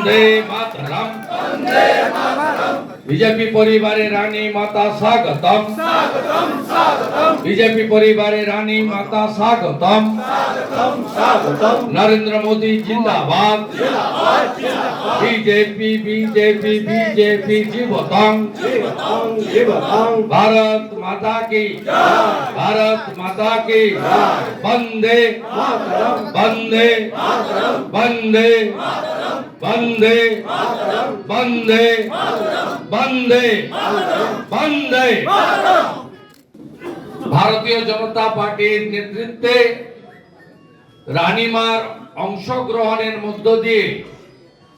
বন্দে মাতরম। BJP পরিবারে রানী মাতা স্বাগতম। বিজেপি পরিবারে রানী মাতা স্বাগতম। নরেন্দ্র মোদী জিন্দাবাদ। বিজেপি বিজেপি বিজেপি জীবতং। ভারত মাতা কি ভারত মাতা কি বন্দে। বন্দে। বন্দে। বন্দে বন্দে বন্দে বন্দে ভারতীয় জনতা পার্টির নেতৃত্বে রানীমার অংশগ্রহণের মধ্য দিয়ে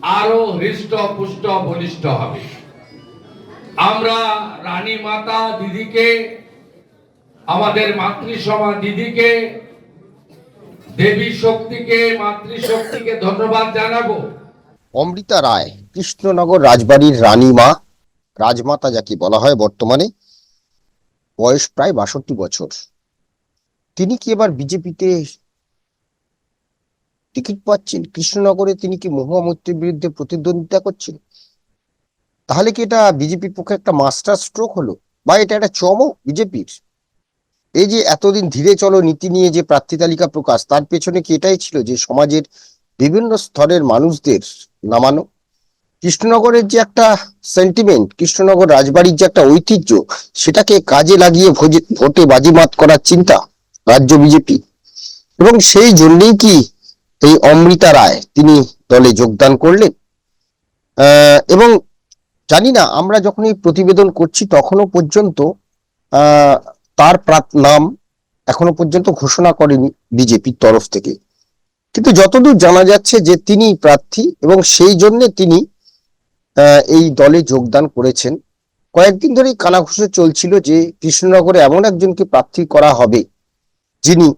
আরও হৃষ্ট পুষ্ট বলিষ্ঠ হবে। আমরা রানী মাতা দিদিকে, আমাদের মাতৃসভা দিদিকে, দেবী শক্তিকে মাতৃশক্তিকে ধন্যবাদ জানাব। অমৃতা রায়, কৃষ্ণনগর রাজবাড়ির রানীমা, রাজমাতা যাকে বলা হয় বর্তমানে, বয়স প্রায় বাষট্টি বছর। তিনি কি এবার বিজেপিতে টিকিট পাচ্ছেন? কৃষ্ণনগরে তিনি কি মহুয়া মৈত্রীর বিরুদ্ধে প্রতিদ্বন্দ্বিতা করছেন? তাহলে কি এটা বিজেপির পক্ষে একটা মাস্টার স্ট্রোক হলো? বা এটা একটা চমক বিজেপির? এই যে এতদিন ধীরে চলো নীতি নিয়ে যে প্রার্থী তালিকা প্রকাশ, তার পেছনে কি এটাই ছিল যে সমাজের বিভিন্ন স্তরের মানুষদের নামানো। কৃষ্ণনগরের যে একটা সেন্টিমেন্ট কৃষ্ণনগর রাজবাড়ির যে একটা ঐতিহ্য, সেটাকে কাজে লাগিয়ে ভোটে বাজিমাত করার চিন্তা রাজ্য বিজেপি। এবং সেই জন্যেই কি এই অমৃতা রায় তিনি দলে যোগদান করলেন। এবং জানি না, আমরা যখন এই প্রতিবেদন করছি তখনও পর্যন্ত তার নাম এখনও পর্যন্ত ঘোষণা করেনি বিজেপির তরফ থেকে। কিন্তু যতদূর জানা যাচ্ছে যে তিনি প্রার্থী এবং সেই জন্য তিনি এই দলে যোগদান করেছেন। কয়েকদিন ধরেই কানাঘুষো চলছিল যে কৃষ্ণনগরে এমন একজনকে প্রার্থী করা হবে যিনি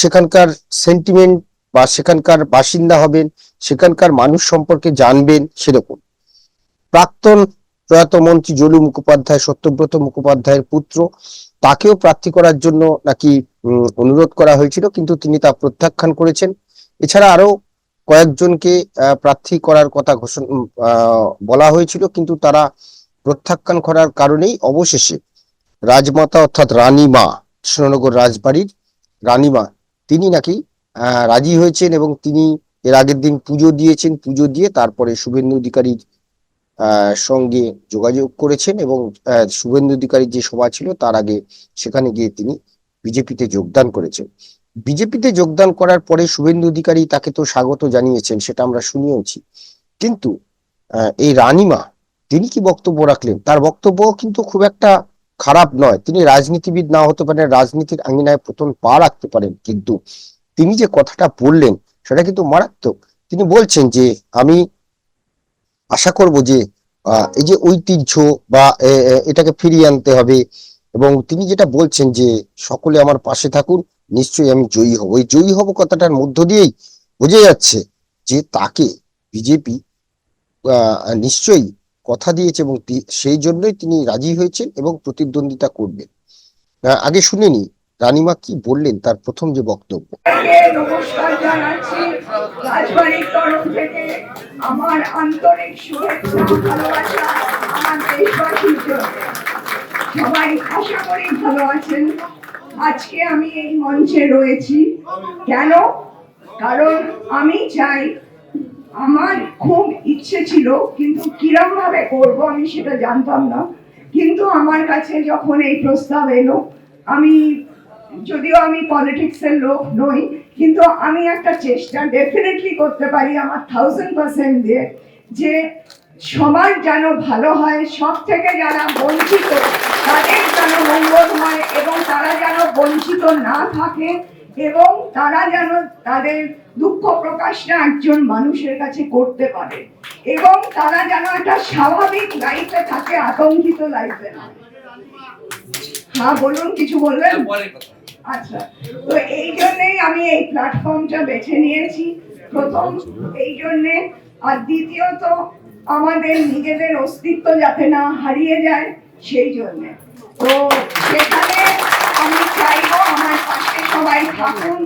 সেখানকার সেন্টিমেন্ট বা সেখানকার বাসিন্দা হবেন, সেখানকার মানুষ সম্পর্কে জানবেন সেরকম। প্রাক্তন প্রয়াত মন্ত্রী জলু মুখোপাধ্যায়, সত্যব্রত মুখোপাধ্যায়ের পুত্র তাকেও প্রার্থী করার জন্য নাকি অনুরোধ করা হয়েছিল, কিন্তু তিনি তা প্রত্যাখ্যান করেছেন। এছাড়া আরও কয়েকজনকে প্রার্থী করার কথা ঘোষণা বলা হয়েছিল, কিন্তু তারা প্রত্যাখ্যান করার কারণেই অবশেষে রাজমাতা অর্থাৎ রানীমা কৃষ্ণনগর রাজবাড়ির রানীমা তিনি নাকি রাজি হয়েছেন এবং তিনি এর আগের দিন পুজো দিয়েছেন। পুজো দিয়ে তারপরে শুভেন্দু অধিকারীর সঙ্গে যোগাযোগ করেছেন এবং শুভেন্দু অধিকারীর যে সভা ছিল তার আগে সেখানে গিয়ে তিনি বিজেপিতে যোগদান করেছেন। বিজেপিতে যোগদান করার পরে শুভেন্দু অধিকারী তাকে তো স্বাগত জানিয়েছেন, সেটা আমরা শুনিয়েছি কিন্তু এই রানীমা, তিনি কি বক্তব্য রাখলেন? তার বক্তব্য কিন্তু খুব একটা খারাপ নয়। তিনি রাজনীতিবিদ না হতে পারেন, রাজনীতির আঙ্গিনায় প্রথম পা রাখতে পারেন, কিন্তু তিনি যে কথাটা বললেন, সেটা কিন্তু মারাত্মক। তিনি বলছেন যে, আমি আশা করব যে এই যে ঐতিহ্য বা এটাকে ফিরিয়ে আনতে হবে। এবং তিনি যেটা বলছেন যে, সকলে আমার পাশে থাকুন, নিশ্চয়ই আমি জয়ী হব। এই জয়ী হব কথাটার মধ্য দিয়েই বোঝা যাচ্ছে যে, তাকে বিজেপি নিশ্চয়ই কথা দিয়েছে এবং সেই জন্যই তিনি রাজি হয়েছেন এবং প্রতিদ্বন্দ্বিতা করবেন। আগে শুনিনি, রানীমা কি বললেন তার প্রথম যে বক্তব্য? আমার আন্তরিক শুভেচ্ছা ভালোবাসা আমার দেশবাসীর জন্য। সবাই আশা করি ভালো আছেন। আজকে আমি এই মঞ্চে রয়েছি। কেন? কারণ আমি চাই, আমার খুব ইচ্ছে ছিল, কিন্তু কিরম ভাবে করব আমি সেটা জানতাম না। কিন্তু আমার কাছে যখন এই প্রস্তাব এলো, আমি, যদিও আমি পলিটিক্সের লোক নই কিন্তু আমি একটা চেষ্টা ডেফিনেটলি করতে পারি আমার থাউজেন্ড পার্সেন্ট দিয়ে যে সবার যেন ভালো হয় সব থেকে যারা বঞ্চিত, তাদের যেন মঙ্গল হয় এবং তারা যেন বঞ্চিত না থাকে এবং তারা যেন তাদের দুঃখ প্রকাশটা একজন মানুষের কাছে করতে পারে এবং তারা যেন একটা স্বাভাবিক লাইফে থাকে, আতঙ্কিত লাইফে না হ্যাঁ বলুন, কিছু বলবেন? আচ্ছা তো এই জন্যই আমি এই প্ল্যাটফর্মটা বেছে নিয়েছি। প্রথম, এই জন্যে। আর দ্বিতীয়ত, আমাদের নিজেদের অস্তিত্ব যাতে না হারিয়ে যায়, সেই জন্যে। তো সেখানে আমি চাইব আমার পাশে সবাই থাকুন,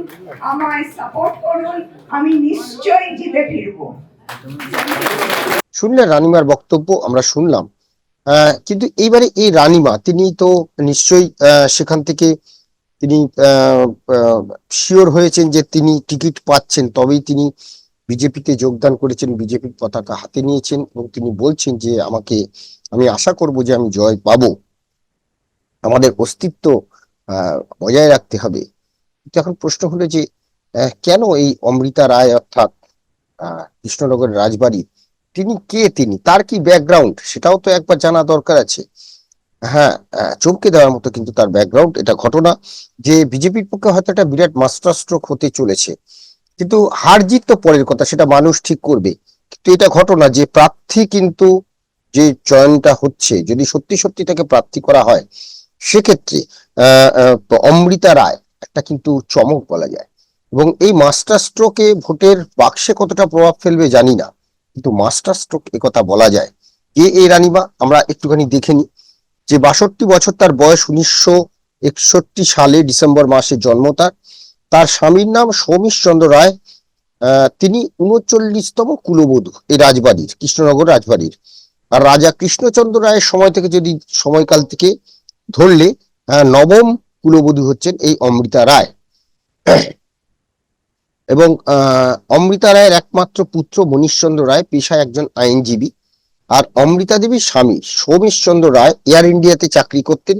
আমায় সাপোর্ট করুন, আমি নিশ্চয়ই জিতে ফিরবো। শুনলেন রানিমার বক্তব্য, আমরা শুনলাম। কিন্তু এইবারে এই রানিমা, তিনি তো নিশ্চয়ই সেখান থেকে তিনি শিওর হয়েছেন যে তিনি টিকিট পাচ্ছেন, তবেই তিনি বিজেপিতে যোগদান করেছেন, বিজেপির পতাকা হাতে নিয়েছেন এবং তিনি বলছেন যে আমাকে, আমি আশা করব যে আমি জয় পাবো। আমাদের অস্তিত্ব বজায় রাখতে হবে। এখন প্রশ্ন হলো যে কেন এই অমৃতা রায় অর্থাৎ কৃষ্ণনগরের রাজবাড়ি, তিনি কে তিনি? তার কি ব্যাকগ্রাউন্ড সেটাও তো একবার জানা দরকার আছে। হ্যাঁ চমকে দেওয়ার মতো কিন্তু তার ব্যাকগ্রাউন্ড এটা ঘটনা যে বিজেপির পক্ষে হয়তো একটা বিরাট মাস্টার স্ট্রোক হতে চলেছে। কিন্তু হার জিত তো পরের কথা, সেটা মানুষ ঠিক করবে। কিন্তু এটা ঘটনা যে প্রার্থী কিন্তু যে চয়নটা হচ্ছে, যদি সত্যি সত্যি তাকে প্রার্থী করা হয়, সেক্ষেত্রে, আহ অমৃতা রায় একটা কিন্তু চমক বলা যায়। এবং এই মাস্টার স্ট্রোকে ভোটের বাক্সে কতটা প্রভাব ফেলবে জানি না। কিন্তু মাস্টার স্ট্রোক কথা বলা যায়। কে এই রানীবা আমরা একটুখানি দেখে নিই যে বাষট্টি বছর তার বয়স উনিশশো একষট্টি সালে ডিসেম্বর মাসে জন্ম তার। তার স্বামীর নাম সৌমিশ চন্দ্র রায়। তিনি উনচল্লিশতম কুলবধূ এই রাজবাড়ির, কৃষ্ণনগর রাজবাড়ির। আর রাজা কৃষ্ণচন্দ্র রায়ের সময় থেকে যদি সময়কাল থেকে ধরলে নবম কুলবধূ হচ্ছেন এই অমৃতা রায়। এবং অমৃতা রায়ের একমাত্র পুত্র মনীশচন্দ্র রায়, পেশায় একজন আইনজীবী। আর অমৃতা দেবীর স্বামী সৌমেশচন্দ্র রায় এয়ার ইন্ডিয়াতে চাকরি করতেন।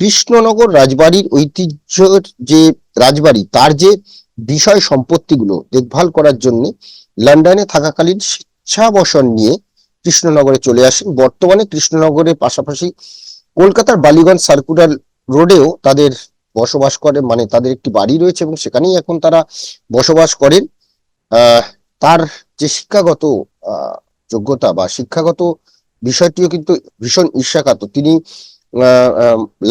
কৃষ্ণনগর রাজবাড়ির ঐতিহ্যের যে রাজবাড়ি, তার যে বিষয় সম্পত্তিগুলো দেখভাল করার জন্য লন্ডনে থাকাকালীন শিক্ষাবসন নিয়ে কৃষ্ণনগরে চলে আসেন। বর্তমানে কৃষ্ণনগরের পাশাপাশি কলকাতার বালিগঞ্জ সার্কুলার রোডেও তাদের বসবাস করে মানে তাদের একটি বাড়ি রয়েছে এবং সেখানেই এখন তারা বসবাস করেন। তার যে শিক্ষাগত যোগ্যতা বা শিক্ষাগত বিষয়টিও কিন্তু ভীষণ ঈর্ষাকাত তিনি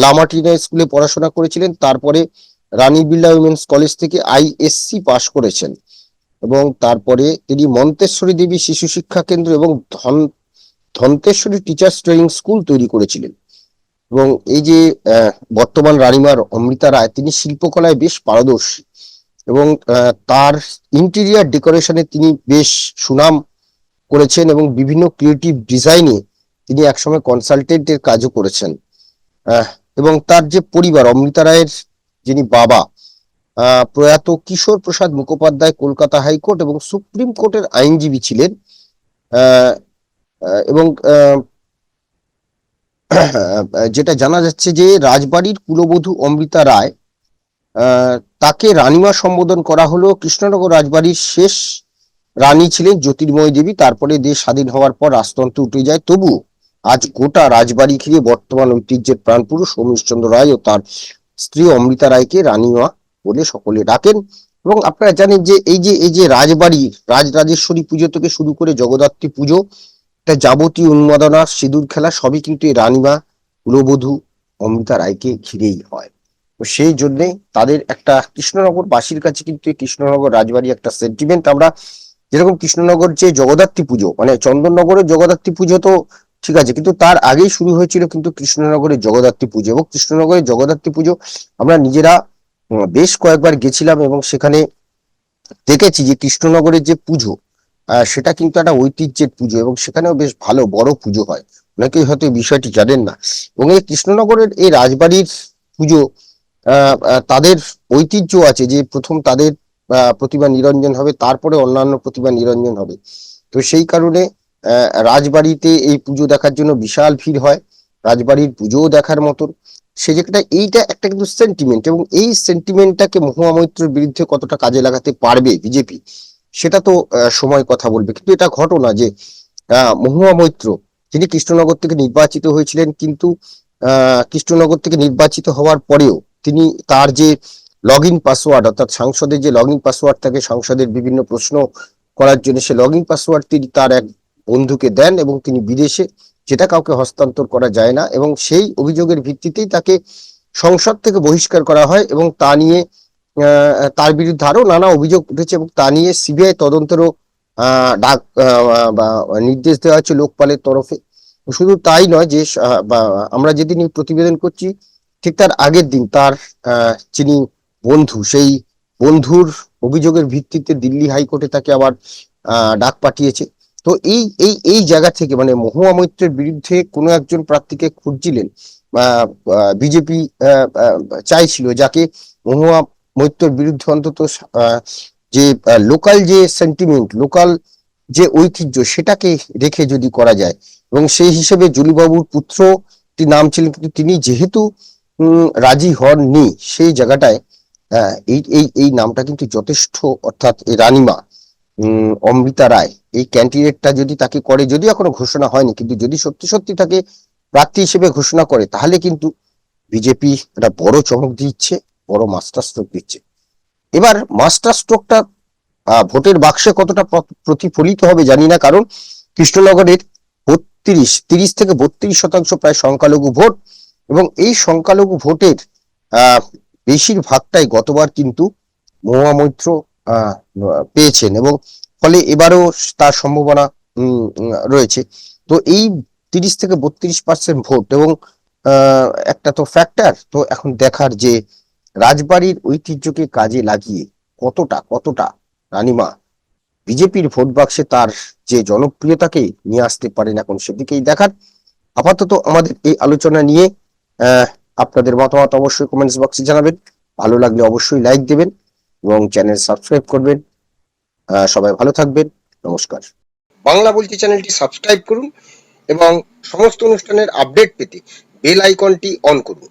লামাটিনা স্কুলে পড়াশোনা করেছিলেন, তারপরে রানী বিড়লা উইমেন্স কলেজ থেকে আইএসসি পাশ করেছেন এবং তারপরে তিনি মন্তেশ্বরী দেবী শিশু শিক্ষা কেন্দ্র এবং ধন, ধন্তেশ্বরী টিচার্স ট্রেনিং স্কুল তৈরি করেছিলেন। এবং এই যে বর্তমান রানীমার অমৃতা রায়, তিনি শিল্পকলায় বেশ পারদর্শী এবং তার ইন্টেরিয়ার ডেকোরেশনে তিনি বেশ সুনাম করেছেন এবং বিভিন্ন ক্রিয়েটিভ ডিজাইনে তিনি একসময় কনসালটেন্টের কাজও করেছেন। এবং তার যে পরিবার, অমৃতা রায়ের যিনি বাবা প্রয়াত কিশোর প্রসাদ মুখোপাধ্যায় কলকাতা হাইকোর্ট এবং সুপ্রিম কোর্টের আইনজীবী ছিলেন এবং যেটা জানা যাচ্ছে যে রাজবাড়ির কুলবধূ অমৃতা রায় তাকে রানীমা সম্বোধন করা হলো কৃষ্ণনগর রাজবাড়ির শেষ রানী ছিলেন জ্যোতির্ময় দেবী, তারপরে দেশ স্বাধীন হওয়ার পর রাজতন্ত্র উঠে যায়। তবু আজ গোটা রাজবাড়ি ঘিরে বর্তমান ঐতিহ্যের প্রাণপুরুষ সৌমিশচন্দ্র রায় ও তার স্ত্রী অমৃতা রায়কে রানীমা বলে সকলে ডাকেন। এবং আপনারা জানেন যে এই যে এই যে রাজবাড়ি, রাজরাজেশ্বরী পুজো থেকে শুরু করে জগদ্ধাত্রী পুজো, একটা যাবতীয় উন্মাদনা, সিঁদুর খেলা, সবই কিন্তু এই রানীমা, কুলবধূ, অমৃতা রায়কে ঘিরেই হয়। তো সেই জন্যে তাদের একটা কৃষ্ণনগর বাসীর কাছে কিন্তু এই কৃষ্ণনগর রাজবাড়ি একটা সেন্টিমেন্ট আমরা যেরকম কৃষ্ণনগর যে জগদ্ধাত্রী পুজো মানে চন্দননগরের জগদ্ধাত্রী পুজো তো ঠিক আছে, কিন্তু তার আগেই শুরু হয়েছিল কিন্তু কৃষ্ণনগরের জগদ্ধাত্রী পুজো এবং কৃষ্ণনগরের জগদ্ধাত্রী পুজো আমরা নিজেরা বেশ কয়েকবার গেছিলাম এবং সেখানে দেখেছি যে কৃষ্ণনগরের যে পুজো সেটা কিন্তু একটা ঐতিহ্যের পুজো এবং সেখানেও বেশ ভালো বড় পুজো হয়। অনেকেই হয়তো এই বিষয়টি জানেন না। এবং এই কৃষ্ণনগরের এই রাজবাড়ির পুজো তাদের ঐতিহ্য আছে যে প্রথম তাদের প্রতিমা নিরঞ্জন হবে তারপরে অন্যান্য প্রতিমা নিরঞ্জন হবে। তো সেই কারণে রাজবাড়িতে এই পুজো দেখার জন্য বিশাল ভিড় হয় রাজবাড়ির পুজোও দেখার মতন। সে জায়গাটা এইটা একটা কিন্তু সেন্টিমেন্ট এবং এই সেন্টিমেন্টটাকে মহুয়া মৈত্রের বিরুদ্ধে কতটা কাজে লাগাতে পারবে বিজেপি সেটা তো সময় কথা বলবে। কিন্তু এটা ঘটনা যে মহুয়া মৈত্র যিনি কৃষ্ণনগর থেকে নির্বাচিত হয়েছিলেন কিন্তু আহ, কৃষ্ণনগর থেকে নির্বাচিত হওয়ার পরেও তিনি তার যে লগ ইন পাসওয়ার্ড অর্থাৎ সাংসদের যে লগ ইন পাসওয়ার্ড থাকে, সংসদের বিভিন্ন প্রশ্ন করার জন্য সে লগ ইন পাসওয়ার্ড তিনি তার এক বন্ধুকে দেন এবং তিনি বিদেশে যেটা কাউকে হস্তান্তর করা যায় না এবং সেই অভিযোগের ভিত্তিতেই তাকে সংসদ থেকে বহিষ্কার করা হয় এবং তা নিয়ে তার বিরুদ্ধে আরও নানা অভিযোগ উঠেছে এবং তা নিয়ে সিবিআই তদন্তেরও ডাক বা নির্দেশ দেওয়া হচ্ছে লোকপালের তরফে। শুধু তাই নয় যে আমরা যেদিন প্রতিবেদন করছি, ঠিক তার আগের দিন তার যিনি বন্ধু, সেই বন্ধুর অভিযোগের ভিত্তিতে দিল্লি হাইকোর্টে তাকে আবার ডাক পাঠিয়েছে। তো এই এই এই জায়গা থেকে মানে মহুয়া মৈত্রের বিরুদ্ধে কোনো একজন প্রার্থীকে খুঁজছিলেন বিজেপি চাইছিল যাকে মহুয়া মৈত্রের বিরুদ্ধে অন্তত যে লোকাল যে সেন্টিমেন্ট লোকাল যে ঐতিহ্য, সেটাকে রেখে যদি করা যায়, এবং সেই হিসেবে জুলিবাবুর পুত্র নাম ছিলেন, কিন্তু তিনি যেহেতু রাজি হননি, সেই জায়গাটায় এই এই এই নামটা কিন্তু যথেষ্ট, অর্থাৎ রানীমা অমৃতা রায়, এই ক্যান্ডিডেটটা যদি তাকে করে যদি এখনও ঘোষণা হয়নি, কিন্তু যদি সত্যি সত্যি তাকে প্রার্থী হিসেবে ঘোষণা করে, তাহলে কিন্তু বিজেপি একটা বড় চমক দিচ্ছে, বড় মাস্টার স্ট্রোক দিচ্ছে। এবার মাস্টার স্ট্রোকটা ভোটের বাক্সে কতটা প্রতিফলিত হবে জানি না, কারণ কৃষ্ণনগরের বত্রিশ, তিরিশ থেকে বত্রিশ শতাংশ প্রায় সংখ্যালঘু ভোট, এবং এই সংখ্যালঘু ভোটের বেশিরভাগটাই গতবার কিন্তু মহুয়া মৈত্র পেয়েছেন এবং ফলে এবারও তার সম্ভাবনা রয়েছে। তো এই তিরিশ থেকে বত্রিশ পার্সেন্ট ভোট এবং একটা তো ফ্যাক্টর তো এখন দেখার যে রাজবাড়ির ঐতিহ্যকে কাজে লাগিয়ে কতটা কতটা রানীমা বিজেপির ভোট বাক্সে তার যে জনপ্রিয়তাকে নিয়ে আসতে পারেন এখন সেদিকেই দেখার। আপাতত আমাদের এই আলোচনা নিয়ে আপনাদের মতামত অবশ্যই কমেন্টস বক্সে জানাবেন। ভালো লাগলে অবশ্যই লাইক দেবেন এবং চ্যানেল সাবস্ক্রাইব করবেন। সবাই ভালো থাকবেন। নমস্কার। বাংলা বলছি চ্যানেলটি সাবস্ক্রাইব করুন এবং সমস্ত অনুষ্ঠানের আপডেট পেতে বেল আইকনটি অন করুন।